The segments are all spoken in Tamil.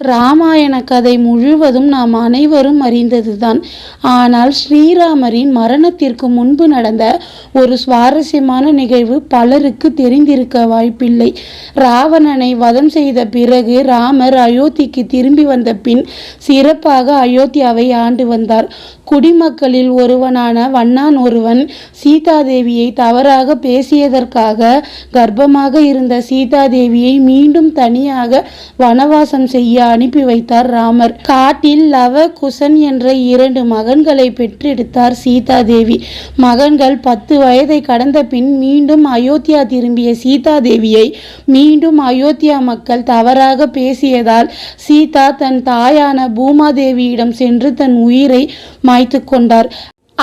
ராமாயண கதை முழுவதும் நாம் அனைவரும் அறிந்ததுதான். ஆனால் ஸ்ரீராமரின் மரணத்திற்கு முன்பு நடந்த ஒரு சுவாரஸ்யமான நிகழ்வு பலருக்கு தெரிந்திருக்க வாய்ப்பில்லை. ராவணனை வதம் செய்த பிறகு ராமர் அயோத்திக்கு திரும்பி வந்த பின் சிறப்பாக அயோத்தியாவை ஆண்டு வந்தார். குடிமக்களில் ஒருவனான வண்ணான் ஒருவன் சீதாதேவியை தவறாக பேசியதற்காக கர்ப்பமாக இருந்த சீதாதேவியை மீண்டும் தனியாக வனவாசம் செய்ய அனுப்பி வைத்தார் ராமர். காட்டில் லவ குசன் என்ற இரண்டு மகன்களை பெற்றெடுத்தார் சீதாதேவி. மகன்கள் பத்து வயதை கடந்த பின் மீண்டும் அயோத்தியா திரும்பிய சீதாதேவியை மீண்டும் அயோத்தியா மக்கள் தவறாக பேசியதால் சீதா தன் தாயான பூமாதேவியிடம் சென்று தன் உயிரை மாய்த்து கொண்டார்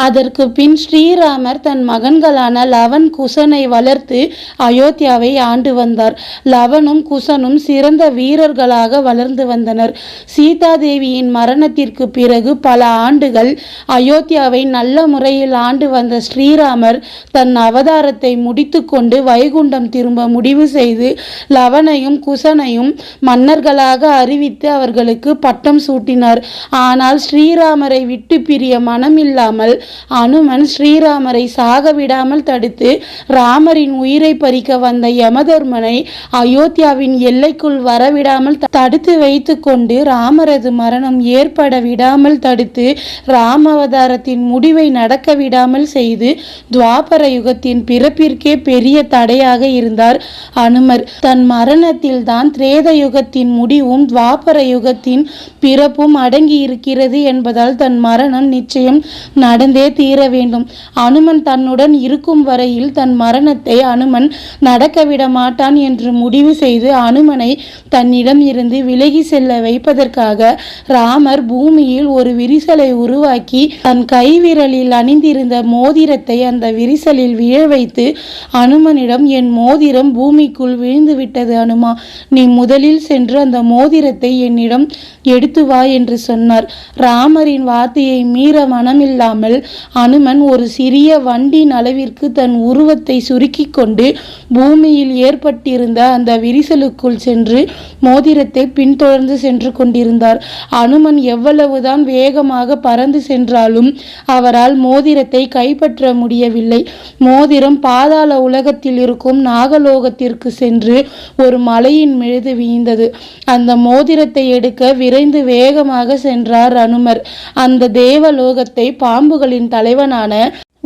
அதற்கு பின் ஸ்ரீராமர் தன் மகன்களான லவன் குசனை வளர்த்து அயோத்தியாவை ஆண்டு வந்தார். லவனும் குசனும் சிறந்த வீரர்களாக வளர்ந்து வந்தனர். சீதாதேவியின் மரணத்திற்கு பிறகு பல ஆண்டுகள் அயோத்தியாவை நல்ல முறையில் ஆண்டு வந்த ஸ்ரீராமர் தன் அவதாரத்தை முடித்துக்கொண்டு வைகுண்டம் திரும்ப முடிவு செய்து லவனையும் குசனையும் மன்னர்களாக அறிவித்து அவர்களுக்கு பட்டம் சூட்டினார். ஆனால் ஸ்ரீராமரை விட்டு பிரிய மனமில்லாமல் அனுமன் ஸ்ரீராமரை சாக விடாமல் தடுத்து ராமரின் உயிரை பறிக்க வந்த யமதர்மனை அயோத்தியாவின் எல்லைக்குள் வரவிடாமல் தடுத்து வைத்து கொண்டு ராமரது மரணம் ஏற்பட விடாமல் தடுத்து ராமவதாரத்தின் முடிவை நடக்க விடாமல் செய்து துவாபர யுகத்தின் பிறப்பிற்கே பெரிய தடையாக இருந்தார் அனுமர். தன் மரணத்தில் தான் திரேத யுகத்தின் முடிவும் துவாபர யுகத்தின் பிறப்பும் அடங்கி இருக்கிறது என்பதால் தன் மரணம் நிச்சயம் நடந்து தீர வேண்டும். அனுமன் தன்னுடன் இருக்கும் வரையில் தன் மரணத்தை அனுமன் நடக்க விட மாட்டான் என்று முடிவு செய்து அனுமனை தன்னிடம் இருந்து விலகி செல்ல வைப்பதற்காக ராமர் பூமியில் ஒரு விரிசலை உருவாக்கி தன் கைவிரலில் அணிந்திருந்த மோதிரத்தை அந்த விரிசலில் விழ வைத்து அனுமனிடம் என் மோதிரம் பூமிக்குள் விழுந்து விட்டது அனுமா. நீ முதலில் சென்று அந்த மோதிரத்தை என்னிடம் எடுத்து வா என்று சொன்னார். ராமரின் வார்த்தையை மீற மனமில்லாமல் அனுமன் ஒரு சிறிய வண்டின் அளவிற்கு தன் உருவத்தை சுருக்கி கொண்டு பூமியில் ஏற்பட்டிருந்த அந்த விரிசலுக்குள் சென்று மோதிரத்தை பின்தொடர்ந்து சென்று கொண்டிருந்தார். அனுமன் எவ்வளவுதான் வேகமாக பறந்து சென்றாலும் அவரால் மோதிரத்தை கைப்பற்ற முடியவில்லை. மோதிரம் பாதாள உலகத்தில் இருக்கும் நாகலோகத்திற்கு சென்று ஒரு மலையின் மீது வீழ்ந்தது. அந்த மோதிரத்தை எடுக்க விரைந்து வேகமாக சென்றார் அனுமர். அந்த தேவலோகத்தை பாம்புகளின் அவர்களின் தலைவனான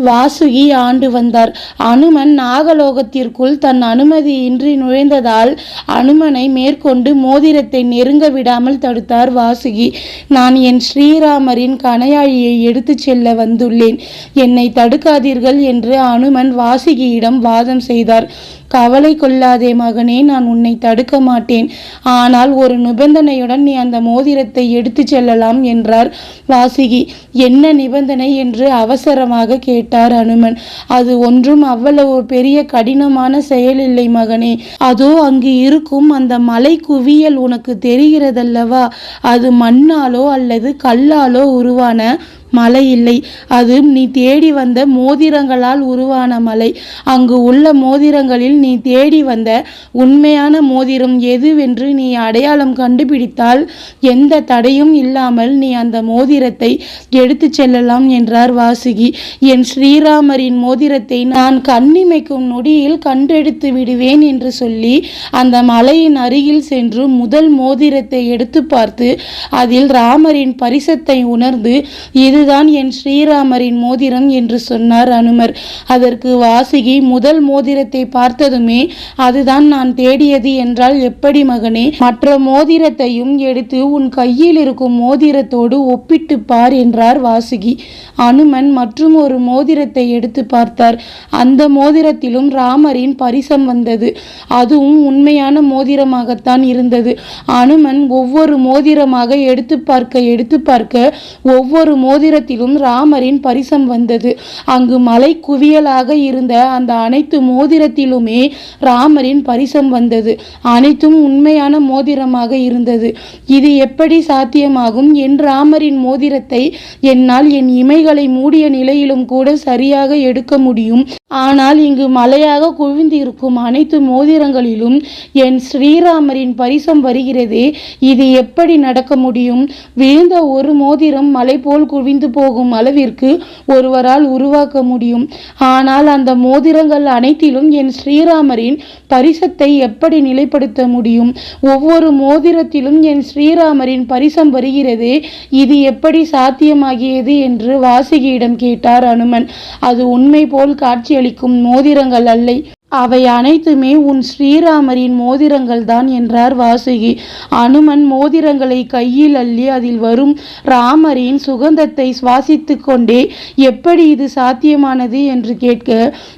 வாசுகி ஆண்டு வந்தார். அனுமன் நாகலோகத்திற்குள் தன் அனுமதியின்றி நுழைந்ததால் அனுமனை மேற்கொண்டு மோதிரத்தை நெருங்க விடாமல் தடுத்தார் வாசுகி. நான் என் ஸ்ரீராமரின் கணையாழியை எடுத்துச் செல்ல வந்துள்ளேன். என்னை தடுக்காதீர்கள் என்று அனுமன் வாசுகியிடம் வாதம் செய்தார். கவலை கொள்ளாதே மகனே நான் உன்னை தடுக்க மாட்டேன். ஆனால் ஒரு நிபந்தனையுடன் நீ அந்த மோதிரத்தை எடுத்துச் செல்லலாம் என்றார் வாசுகி. என்ன நிபந்தனை? என்று அவசரமாக கேட்டார். அனுமன். அது ஒன்றும் அவ்வளவு பெரிய கடினமான செயல் இல்லை மகனே. அதோ அங்கு இருக்கும் அந்த மலை குவியல் உனக்கு தெரிகிறதல்லவா? அது மண்ணாலோ அல்லது கல்லாலோ உருவான மலை இல்லை. அது நீ தேடி வந்த மோதிரங்களால் உருவான மலை. அங்கு உள்ள மோதிரங்களில் நீ தேடி வந்த உண்மையான மோதிரம் எதுவென்று நீ அடையாளம் கண்டுபிடித்தால் எந்த தடையும் இல்லாமல் நீ அந்த மோதிரத்தை எடுத்துச் செல்லலாம் என்றார் வாசுகி. என் ஸ்ரீராமரின் மோதிரத்தை நான் கண்ணிமைக்கும் நொடியில் கண்டெடுத்து விடுவேன் என்று சொல்லி அந்த மலையின் அருகில் சென்று முதல் மோதிரத்தை எடுத்து பார்த்து அதில் ராமரின் பரிசத்தை உணர்ந்து இது இதுதான் என் ஸ்ரீராமரின் மோதிரம் என்று சொன்னார் அனுமர். அதற்கு வாசுகி முதல் மோதிரத்தை பார்த்ததுமே அதுதான் நான் தேடியது என்றால் எப்படி மகனே? மற்ற மோதிரத்தையும் எடுத்து உன் கையில் இருக்கும் மோதிரத்தோடு ஒப்பிட்டு பார் என்றார் வாசுகி. அனுமன் மற்றும் ஒரு மோதிரத்தை எடுத்து பார்த்தார். அந்த மோதிரத்திலும் ராமரின் பரிசம் வந்தது. அதுவும் உண்மையான மோதிரமாகத்தான் இருந்தது. அனுமன் ஒவ்வொரு மோதிரமாக எடுத்து பார்க்க எடுத்து பார்க்க ஒவ்வொரு மோதிர மோதிரத்திலும் ராமரின் பரிசம் வந்தது. அங்கு மலை குவியலாக இருந்த அந்த அனைத்து மோதிரத்திலுமே ராமரின் பரிசம் வந்தது. அனைத்தும் உண்மையான மோதிரமாக இருந்தது. இது எப்படி சாத்தியமாகும்? என் ராமரின் மோதிரத்தை என்னால் என் இமைகளை மூடிய நிலையிலும் கூட சரியாக எடுக்க முடியும். ஆனால் இங்கு மலையாக குவிந்து இருக்கும் அனைத்து மோதிரங்களிலும் என் ஸ்ரீராமரின் பரிசம் வருகிறது. இது எப்படி நடக்க முடியும்? விழுந்த ஒரு மோதிரம் மலை போல் குவிந்து போகும் அளவிற்கு ஒருவரால் உருவாக்க முடியும். ஆனால் அந்த மோதிரங்கள் அனைத்திலும் என் ஸ்ரீராமரின் பரிசத்தை எப்படி நிலைப்படுத்த முடியும்? ஒவ்வொரு மோதிரத்திலும் என் ஸ்ரீராமரின் பரிசம் வருகிறது. இது எப்படி சாத்தியமாகியது என்று வாசிகியிடம் கேட்டார் அனுமன். அது உண்மை போல் காட்சி காட்சியளிக்கும் மோதிரங்கள் அல்லை. அவை அனைத்துமே உன் ஸ்ரீராமரின் மோதிரங்கள் தான் என்றார் வாசுகி. அனுமன் மோதிரங்களை கையில் அள்ளி அதில் வரும் ராமரின் சுகந்தத்தை சுவாசித்து கொண்டே எப்படி இது சாத்தியமானது? என்று கேட்க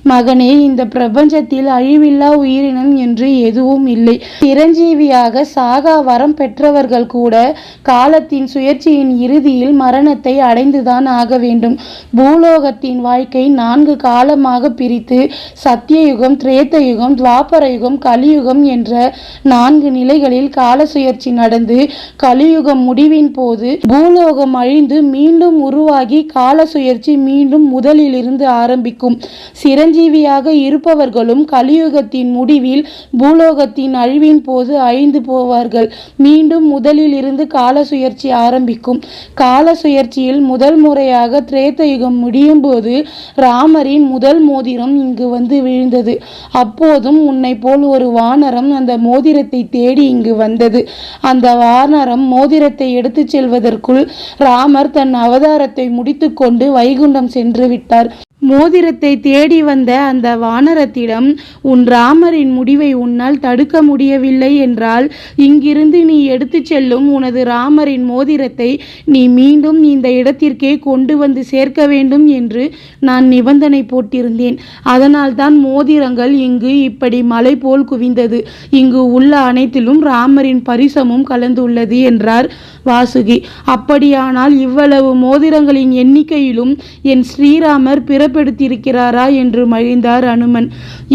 மகனே இந்த பிரபஞ்சத்தில் அழிவில்லா உயிரினம் என்று எதுவும் இல்லை. சிரஞ்சீவியாக சாகா வரம் பெற்றவர்கள் கூட காலத்தின் சுயற்சியின் இறுதியில் மரணத்தை அடைந்துதான் ஆக வேண்டும். பூலோகத்தின் வாழ்க்கை நான்கு காலமாக பிரித்து சத்தியயுகம் திரேத்த யுகம் துவாபர யுகம் கலியுகம் என்ற நான்கு நிலைகளில் கால சுயற்சி நடந்து கலியுகம் முடிவின் போது பூலோகம் அழிந்து மீண்டும் உருவாகி கால சுயற்சி மீண்டும் முதலிலிருந்து ஆரம்பிக்கும். சிரஞ்சீவியாக இருப்பவர்களும் கலியுகத்தின் முடிவில் பூலோகத்தின் அழிவின் போது அழிந்து போவார்கள். மீண்டும் முதலில் இருந்து கால சுயற்சி ஆரம்பிக்கும். கால சுயற்சியில் முதல் முறையாக திரேத்த யுகம் முடியும் போது ராமரின் முதல் மோதிரம் இங்கு வந்து விழுந்தது. அப்போதும் உன்னை போல் ஒரு வானரம் அந்த மோதிரத்தை தேடி இங்கு வந்தது. அந்த வானரம் மோதிரத்தை எடுத்துச் செல்வதற்குள் ராமர் தன் அவதாரத்தை முடித்துக்கொண்டு வைகுண்டம் சென்று விட்டார். மோதிரத்தை தேடி வந்த அந்த வானரத்திடம் உன் ராமரின் முடிவை உன்னால் தடுக்க முடியவில்லை என்றால் இங்கிருந்து நீ எடுத்துச் செல்லும் உனது ராமரின் மோதிரத்தை நீ மீண்டும் இந்த இடத்திற்கே கொண்டு வந்து சேர்க்க வேண்டும் என்று நான் நிபந்தனை போட்டிருந்தேன். அதனால்தான் மோதிரங்கள் இங்கு இப்படி மலை போல் குவிந்தது. இங்கு உள்ள அனைத்திலும் ராமரின் பரிசமும் கலந்துள்ளது என்றார் வாசுகி. அப்படியானால் இவ்வளவு மோதிரங்களின் எண்ணிக்கையிலும் என் ஸ்ரீராமர் பிறப்பெடுத்திருக்கிறாரா என்று மகிழ்ந்தார் அனுமன்.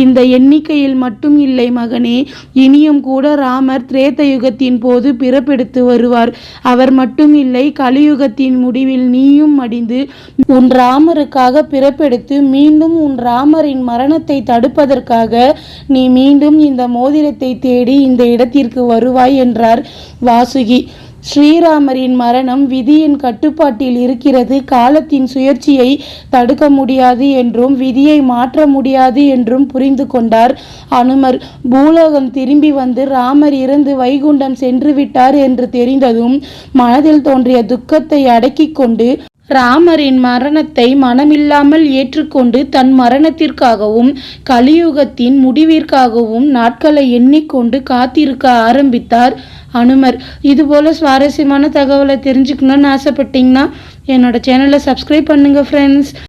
இந்த எண்ணிக்கையில் மட்டும் இல்லை மகனே இனியும் கூட ராமர் திரேத்த யுகத்தின் போது பிறப்பெடுத்து வருவார். அவர் மட்டும் இல்லை கலியுகத்தின் முடிவில் நீயும் மடிந்து உன் ராமருக்காக பிறப்பெடுத்து மீண்டும் உன் ராமரின் மரணத்தை தடுப்பதற்காக நீ மீண்டும் இந்த மோதிரத்தை தேடி இந்த இடத்திற்கு வருவாய் என்றார் வாசுகி. ஸ்ரீராமரின் மரணம் விதியின் கட்டுப்பாட்டில் இருக்கிறது. காலத்தின் சுயற்சியை தடுக்க முடியாது என்றும் விதியை மாற்ற முடியாது என்றும் புரிந்து கொண்டார். அனுமர் பூலோகம் திரும்பி வந்து ராமர் இறந்து வைகுண்டம் சென்று விட்டார் என்று தெரிந்ததும் மனதில் தோன்றிய துக்கத்தை அடக்கிக் கொண்டு ராமரின் மரணத்தை மனமில்லாமல் ஏற்றுக்கொண்டு தன் மரணத்திற்காகவும் கலியுகத்தின் முடிவிற்காகவும் நாட்களை எண்ணிக்கொண்டு காத்திருக்க ஆரம்பித்தார் அனுமர். இதுபோல் சுவாரஸ்யமான தகவலை தெரிஞ்சுக்கணும்னு ஆசைப்பட்டீங்கன்னா என்னோட சேனலை சப்ஸ்கிரைப் பண்ணுங்கள் ஃப்ரெண்ட்ஸ்